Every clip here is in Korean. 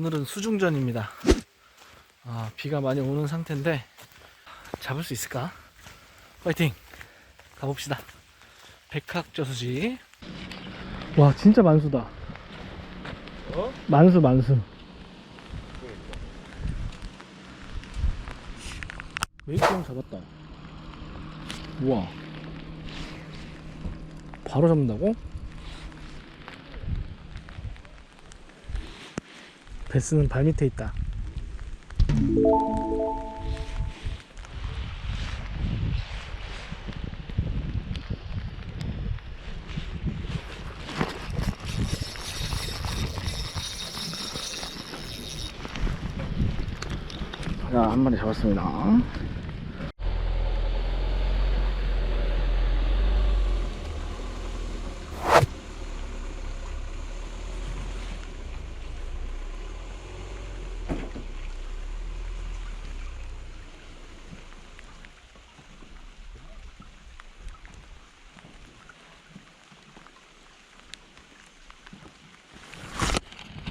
자 오늘은 수중전입니다. 아, 비가 많이 오는 상태인데 잡을 수 있을까? 파이팅! 가봅시다. 백학저수지. 와 진짜 만수다. 어? 만수 만수. 메이크형 잡았다? 우와. 바로 잡는다고? 베스는 발 밑에 있다 자, 한 마리 잡았습니다.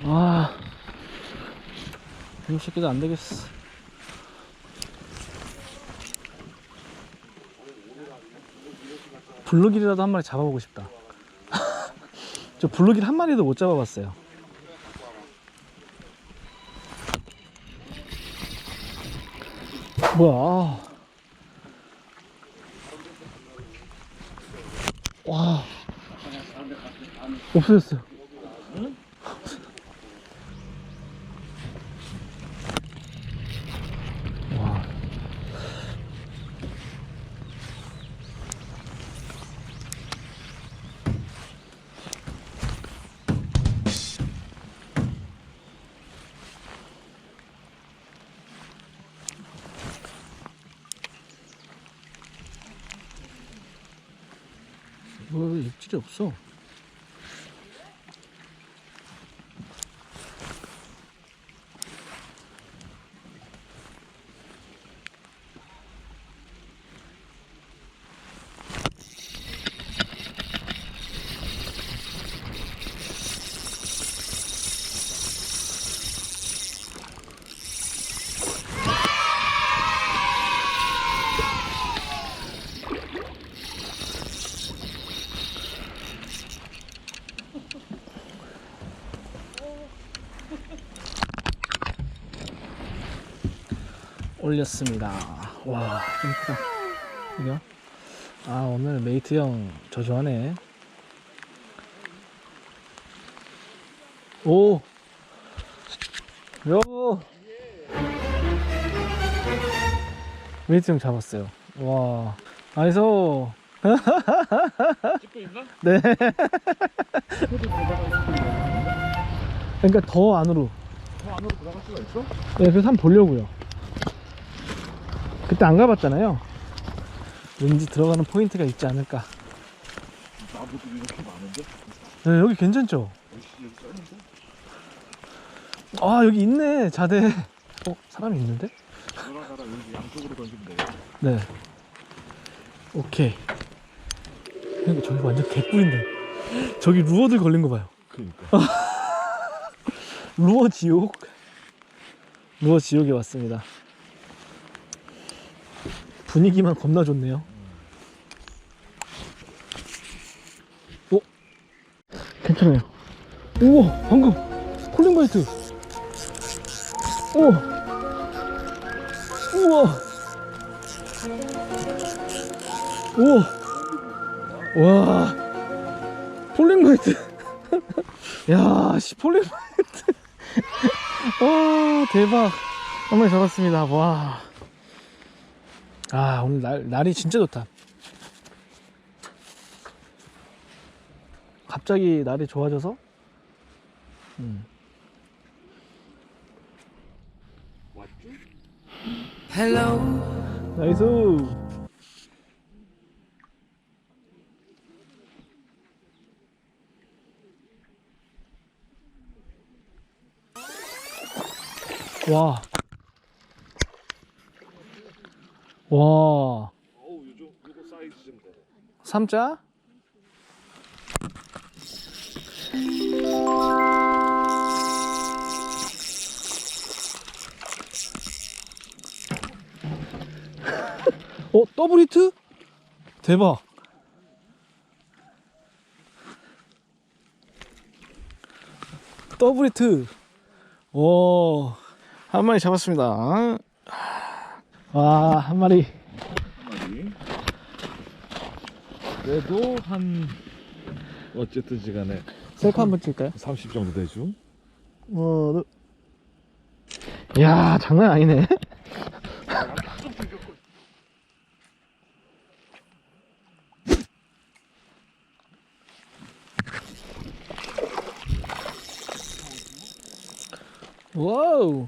아, 이 새끼도 안 되겠어. 블루길이라도 한 마리 잡아보고 싶다. 저 블루길 한 마리도 못 잡아봤어요. 뭐야? 아. 와, 없어졌어요. 뭐 입질이 없어. 올렸습니다. 와, 좀 크다. 이거? 아, 오늘 메이트 형 저조하네. 오! 여보! 메이트 형 잡았어요. 와, 나이스! 찍고 있나? 네. 그러니까 더 안으로. 저 안으로 들어갈 수가 있어? 네, 그래서 한번 보려고요. 그때 안 가봤잖아요. 왠지 들어가는 포인트가 있지 않을까. 나무도 이렇게 많은데? 네, 여기 괜찮죠? 아, 여기 있네, 자대. 어, 사람이 있는데? 돌아가라 여기 양쪽으로 던지면 돼 네. 오케이. 그러니까 저기 완전 개꿀인데. 저기 루어들 걸린 거 봐요. 그니까 루어 지옥. 루어 지옥에 왔습니다. 분위기만 겁나 좋네요. 오, 괜찮아요. 우와, 방금 콜링 바이트. 우와, 우와, 우와, 와, 폴링 바이트. 야, 씨, 폴링 바이트. 와 대박 한 마리 잡았습니다 와 아, 오늘 날, 날이 진짜 좋다. 갑자기 날이 좋아져서, 음. 왔죠? 나이스! 와. 와. 어우, 요 요거 사이즈 좀 되네. 삼자? 어, 더블 히트? 대박. 더블 히트. 오, 한 마리 잡았습니다. 와, 한 마리. 마리. 그래도 한 어쨌든지 간에 셀카 한번 찍을까요? 30 정도 되죠. 어, 야, 장난 아니네. 와우.